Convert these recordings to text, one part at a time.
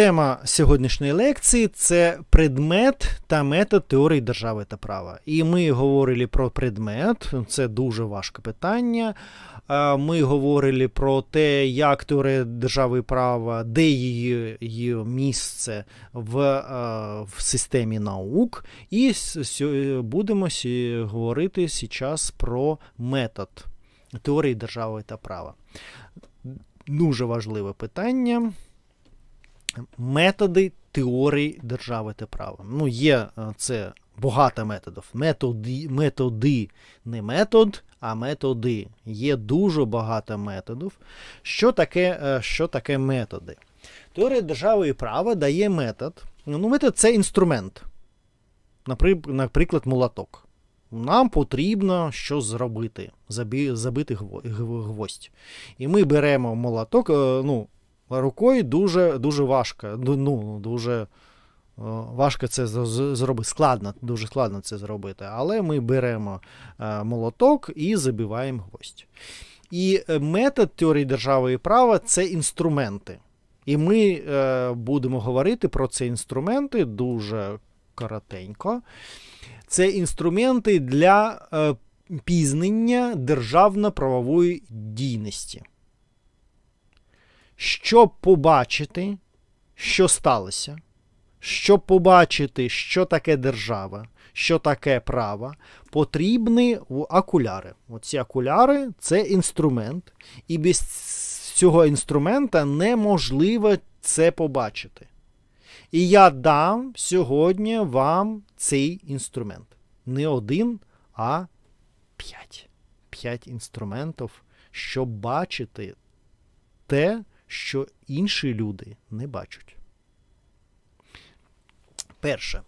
Тема сьогоднішньої лекції це предмет та метод теорії держави та права. І ми говорили про предмет, це дуже важке питання. Ми говорили про те, як теорія держави і права, де її, її місце в, в системі наук. І будемо говорити зараз про метод теорії держави та права. Дуже важливе питання методи теорії держави та права. Ну, є е, це багато методів. Методи, методи не метод, а методи. Є дуже багато методів. Що таке, е, що таке методи? Теорія держави і права дає метод. Ну, метод це інструмент. Наприклад, молоток. Нам потрібно щось зробити, забити гво- гвоздь. І ми беремо молоток, е, ну, рукою дуже, дуже важко. Ну, дуже е, важко це зробити. Складно, дуже складно це зробити. Але ми беремо е, молоток і забиваємо гвоздь. І метод теорії держави і права це інструменти. І ми е, будемо говорити про ці інструменти дуже коротенько. Це інструменти для пізнення державно-правової дійності. Щоб побачити, що сталося, щоб побачити, що таке держава, що таке право, потрібні окуляри. Оці окуляри це інструмент, і без цього інструмента неможливо це побачити. І я дам сьогодні вам цей інструмент. Не один, а п'ять. П'ять інструментів, щоб бачити те, що інші люди не бачать. Перше.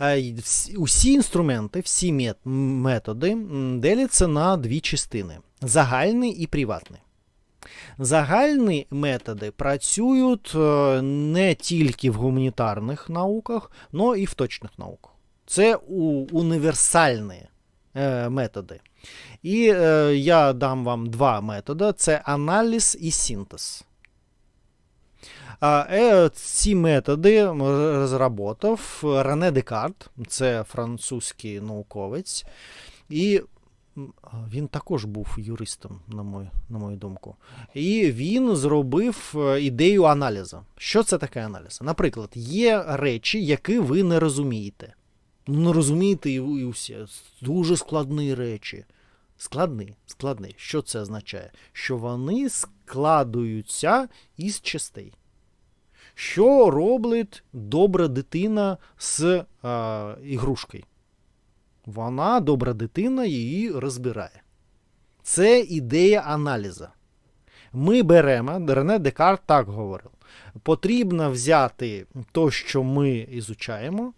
Е, Усі інструменти, всі методи деляться на дві частини: загальний і приватний. Загальні методи працюють е, не тільки в гуманітарних науках, але і в точних науках. Це універсальні е, методи. І я дам вам два методи: це аналіз і синтез. Е, ці методи м, розробив Рене Декарт, це французький науковець, і він також був юристом, на мою, на мою думку. І він зробив е, ідею аналізу. Що це таке аналіз? Наприклад, є речі, які ви не розумієте. Ну, розумієте і, і всі. Дуже складні речі. Складні, складні. Що це означає? Що вони складуються із частей. Що робить добра дитина з е, ігрушкою? Вона, добра дитина, її розбирає. Це ідея аналізу. Ми беремо, Рене Декарт так говорив. Потрібно взяти те, що ми ізучаємо,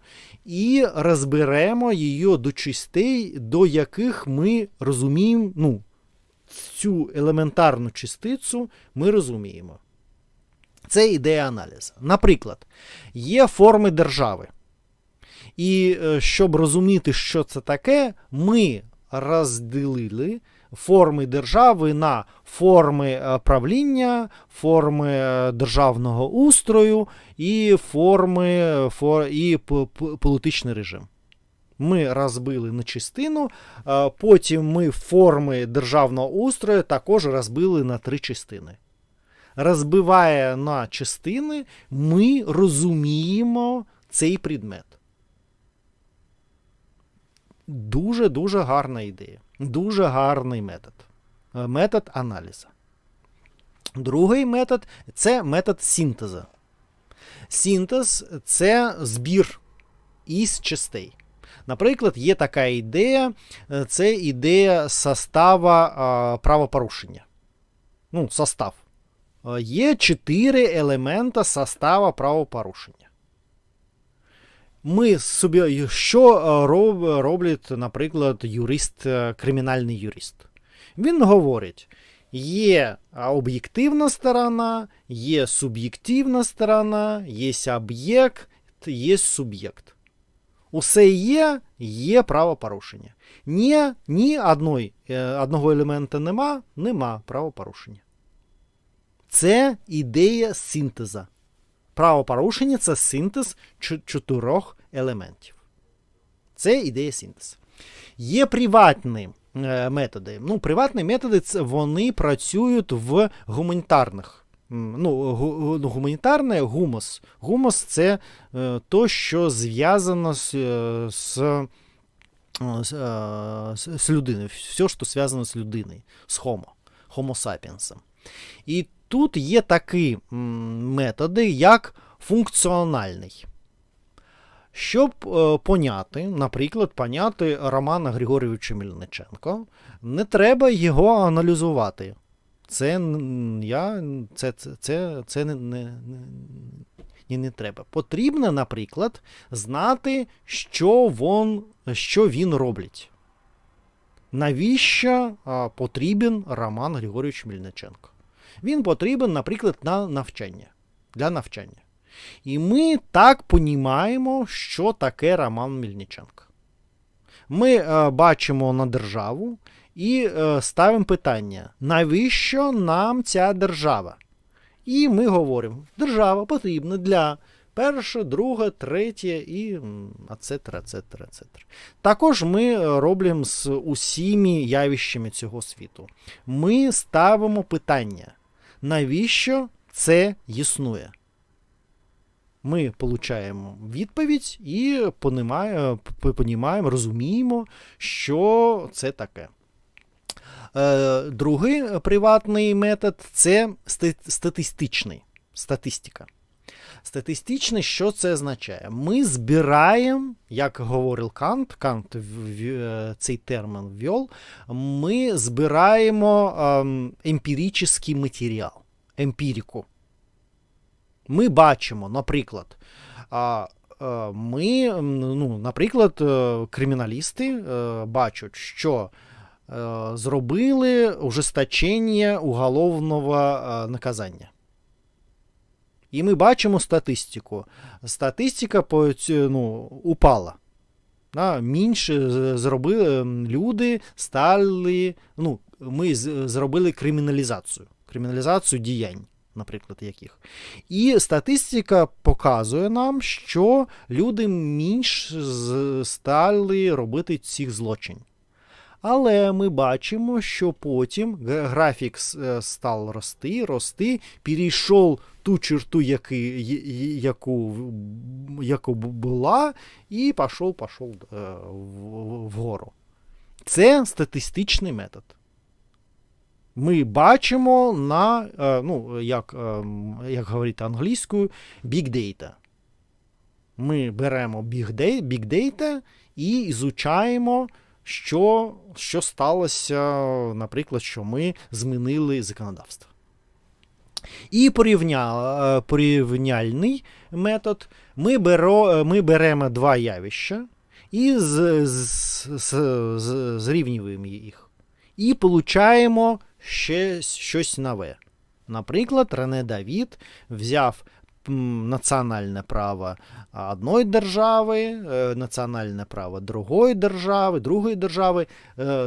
і розберемо її до частей, до яких ми розуміємо, ну, цю елементарну частицю ми розуміємо. Це ідея аналізу. Наприклад, є форми держави. І е, щоб розуміти, що це таке, ми розділили форми держави на форми е, правління, форми е, державного устрою і форми фор, і політичний режим. Ми розбили на частину, потім ми форми державного устрою також розбили на три частини. Розбиває на частини, ми розуміємо цей предмет. Дуже-дуже гарна ідея. Дуже гарний метод. Е, Метод аналізу. Другий метод це метод синтезу. Синтез це збір із частей. Наприклад, є така ідея, е, це ідея состава правопорушення. Ну, состав. Е, Є чотири елемента состава правопорушення. Ми собі, що е, роб, роблять, наприклад, юрист, е, кримінальний юрист? Він говорить: є об'єктивна сторона, є суб'єктивна сторона, є об'єкт, є суб'єкт. Усе є, є правопорушення. Ні, ні одної, е, одного елемента нема, нема правопорушення. Це ідея синтеза. Правопорушення це синтез чотирьох елементів. Це ідея синтезу. Є приватні е, методи. Ну, приватні методи це вони працюють в гуманітарних. Ну, ну, гуманітарне гумос. Гумос це е, то, що зв'язано з, е, з, з людиною. Все, що зв'язано з людиною, з homo, homo sapiens. І тут є такі методи, як функціональний. Щоб е, поняти, наприклад, поняти Романа Григорійовича Мельниченко, не треба його аналізувати. Це я, це, це, це, це не, не, не, не треба. Потрібно, наприклад, знати, що, вон, що він робить. Навіщо а, потрібен Роман Григорійович Мельниченко? Він потрібен, наприклад, на навчання. Для навчання. І ми так понімаємо, що таке Роман Мельниченко. Ми е, бачимо на державу і е, ставимо питання, навіщо нам ця держава? І ми говоримо, держава потрібна для перше, друге, третє і м, ацетера, ацетера, ацетера. Також ми е, робимо з усіми явищами цього світу. Ми ставимо питання, навіщо це існує? Ми получаємо відповідь і понімаємо, понімаємо, розуміємо, що це таке. Е, Другий приватний метод це статистичний. Статистика. Статистичний, що це означає? Ми збираємо, як говорив Кант, Кант е, цей термін ввел, ми збираємо ем, емпіричний матеріал, емпіріку. Ми бачимо, наприклад, е, ми, ну, наприклад, е, криміналісти бачать, що зробили ужесточення уголовного наказання. І ми бачимо статистику. Статистика по, ну, упала. Да, менше зробили люди стали. Ну, ми зробили криміналізацію. Криміналізацію діянь, наприклад, яких. І статистика показує нам, що люди менш стали робити цих злочинів. Але ми бачимо, що потім графік е, став рости, рости, перейшов ту черту, яки, яку, яку була, і пішов, пішов е, вгору. Це статистичний метод. Ми бачимо на, е, ну, як, ем, як говорити англійською, big data. Ми беремо big data, big data і ізучаємо, що, що сталося, наприклад, що ми змінили законодавство. І порівня, е, порівняльний метод. Ми, беро, е, ми беремо два явища і з, з, з, з, зрівнюємо їх. І получаємо ще щось нове. Наприклад, Рене Давід взяв національне право одної держави, е, національне право другої держави, другої держави,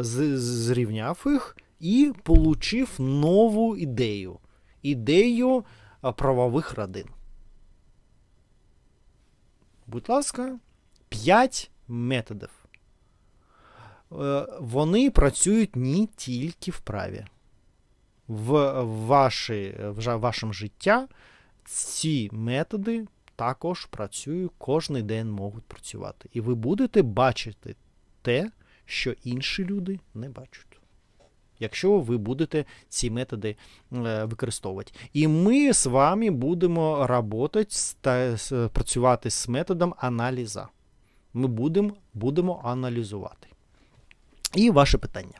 зрівняв їх і получив нову ідею. Ідею е, правових родин. Будь ласка, 5 методів. Е, Вони працюють не тільки в праві. В, ваші, в вашому життя ці методи також працюють, кожен день можуть працювати. І ви будете бачити те, що інші люди не бачать. Якщо ви будете ці методи е, використовувати. І ми з вами будемо працювати працювати з методом аналіза. Ми будемо, будемо аналізувати. І ваше питання.